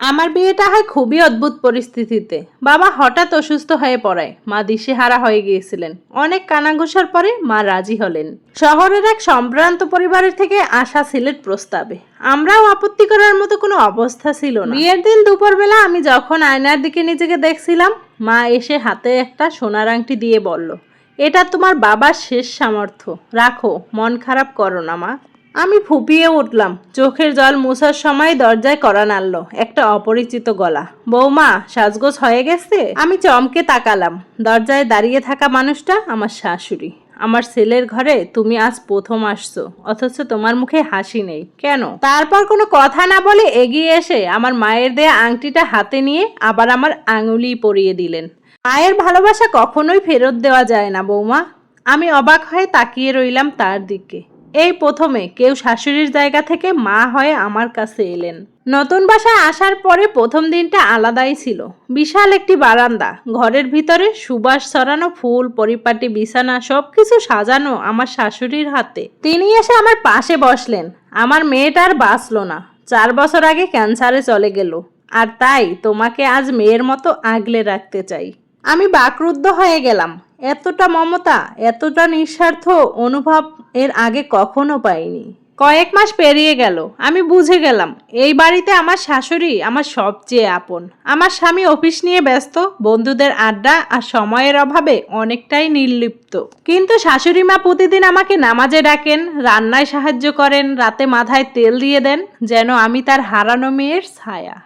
আমার বিয়েটা হয় খুবই অদ্ভুত পরিস্থিতিতে। বাবা হঠাৎ অসুস্থ হয়ে পড়ায়। মা দিশেহারা হয়ে গিয়েছিলেন। অনেক কানাঘুষার পরে মা রাজি হলেন। শহরের এক সম্ভ্রান্ত পরিবারের থেকে আসা সিলেট প্রস্তাবে। আমরাও আপত্তি করার মতো কোনো অবস্থা ছিল না। বিয়ের দিন দুপুরবেলা আমি যখন আয়নার দিকে নিজেকে দেখছিলাম, মা এসে হাতে একটা সোনার আংটি দিয়ে বলল, এটা তোমার বাবার শেষ সামর্থ্য। রাখো, মন খারাপ করো না মা। আমি ফুপিয়ে উঠলাম। চোখের জল মুছার সময় দরজায় করা নাড়ল। একটা অপরিচিত গলা। বৌমা, সাজগোজ হয়ে গেছে? আমি চমকে তাকালাম। দরজায় দাঁড়িয়ে থাকা মানুষটা আমার শাশুড়ি। আমার ছেলের ঘরে তুমি আজ প্রথম আসছো, অথচ তোমার মুখে হাসি নেই। কেন? তারপর কোনো কথা না বলে এগিয়ে এসে আমার মায়ের দেয়া আংটিটা হাতে নিয়ে আবার আমার আঙুলি পরিয়ে দিলেন। মায়ের ভালোবাসা কখনোই ফেরত দেওয়া যায় না, বৌমা। আমি অবাক হয়ে তাকিয়ে রইলাম তার দিকে। এই প্রথমে কেউ শাশুড়ির জায়গা থেকে মা হয়ে আমার কাছে এলেন। নতুন বাসায় আসার পরে প্রথম দিনটা আলাদাই ছিল। বিশাল একটি বারান্দা। ঘরের ভিতরে সুবাস ছড়ানো ফুল, পরিপাটি, বিছানা, সবকিছু সাজানো আমার শাশুড়ির হাতে। তিনি এসে আমার পাশে বসলেন। আমার মেয়েটা আর বাঁচলো না। চার বছর আগে ক্যান্সারে চলে গেল। আর তাই তোমাকে আজ মেয়ের মতো আগলে রাখতে চাই। আমি বাকরুদ্ধ হয়ে গেলাম। এতটা মমতা, এতটা নিঃস্বার্থ অনুভব এর আগে কখনো পাইনি। কয়েক মাস পেরিয়ে গেল, আমি বুঝে গেলাম, এই বাড়িতে আমার শাশুড়ি আমার সবচেয়ে আপন। আমার স্বামী অফিস নিয়ে ব্যস্ত, বন্ধুদের আড্ডা আর সময়ের অভাবে অনেকটাই নির্লিপ্ত। কিন্তু শাশুড়ি মা প্রতিদিন আমাকে নামাজে ডাকেন, রান্নায় সাহায্য করেন, রাতে মাথায় তেল দিয়ে দেন, যেন আমি তার হারানো মেয়ের ছায়া।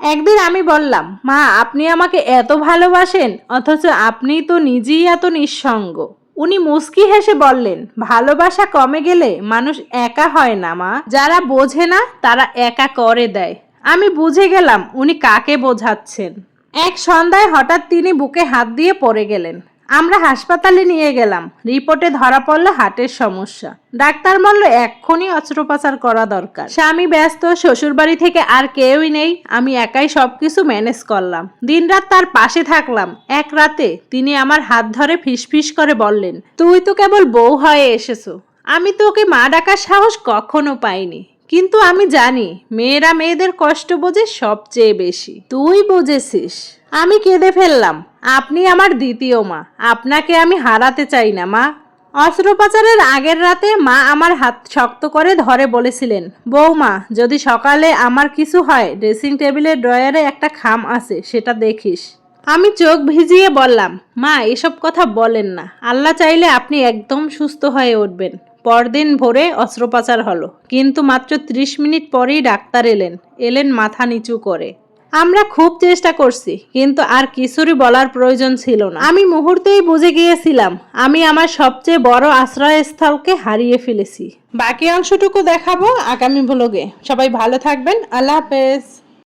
একদিন আমি বললাম, মা, আপনি আমাকে এত ভালোবাসেন, অথচ আপনি তো নিজেই এত নিঃসঙ্গ। উনি মুস্কি হেসে বললেন, ভালোবাসা কমে গেলে মানুষ একা হয় না, মা। যারা বোঝে না, তারা একা করে দেয়। আমি বুঝে গেলাম উনি কাকে বোঝাচ্ছেন। এক সন্ধ্যায় হঠাৎ তিনি বুকে হাত দিয়ে পড়ে গেলেন। আমরা হাসপাতালে নিয়ে গেলাম। রিপোর্টে ধরা পড়ল হার্টের সমস্যা। ডাক্তার বলল, এক্ষুনি অস্ত্রোপচার করা দরকার। স্বামী ব্যস্ত, শ্বশুরবাড়ি থেকে আর কেউই নেই। আমি একাই সবকিছু ম্যানেজ করলাম। দিনরাত তার পাশে থাকলাম। এক রাতে তিনি আমার হাত ধরে ফিসফিস করে বললেন, তুই তো কেবল বউ হয়ে এসেছ। আমি তো ওকে মা ডাকার সাহস কখনো পাইনি। কিন্তু আমি জানি, মেয়েরা মেয়েদের কষ্ট বোঝে সবচেয়ে বেশি। তুই বুঝেছিস। আমি কেঁদে ফেললাম, আপনি আমার দ্বিতীয় মা, আপনাকে আমি হারাতে চাই না, মা। অস্ত্রোপচারের আগের রাতে মা আমার হাত শক্ত করে ধরে বলেছিলেন, বৌমা, যদি সকালে আমার কিছু হয়, ড্রেসিং টেবিলের ড্রয়ারে একটা খাম আছে, সেটা দেখিস। আমি চোখ ভিজিয়ে বললাম, মা, এসব কথা বলেন না। আল্লাহ চাইলে আপনি একদম সুস্থ হয়ে উঠবেন। পরদিন ভোরে অস্ত্রোপচার হলো, কিন্তু মাত্র ত্রিশ মিনিট পরেই ডাক্তার এলেন এলেন মাথা নিচু করে। আমরা খুব চেষ্টা করছি, কিন্তু আর কিছুরই বলার প্রয়োজন ছিল না। আমি মুহূর্তেই বুঝে গিয়েছিলাম, আমি আমার সবচেয়ে বড় আশ্রয়স্থলকে হারিয়ে ফেলেছি। বাকি অংশটুকু দেখাবো আগামী ব্লগে সবাই ভালো থাকবেন, আল্লাহ হাফেজ।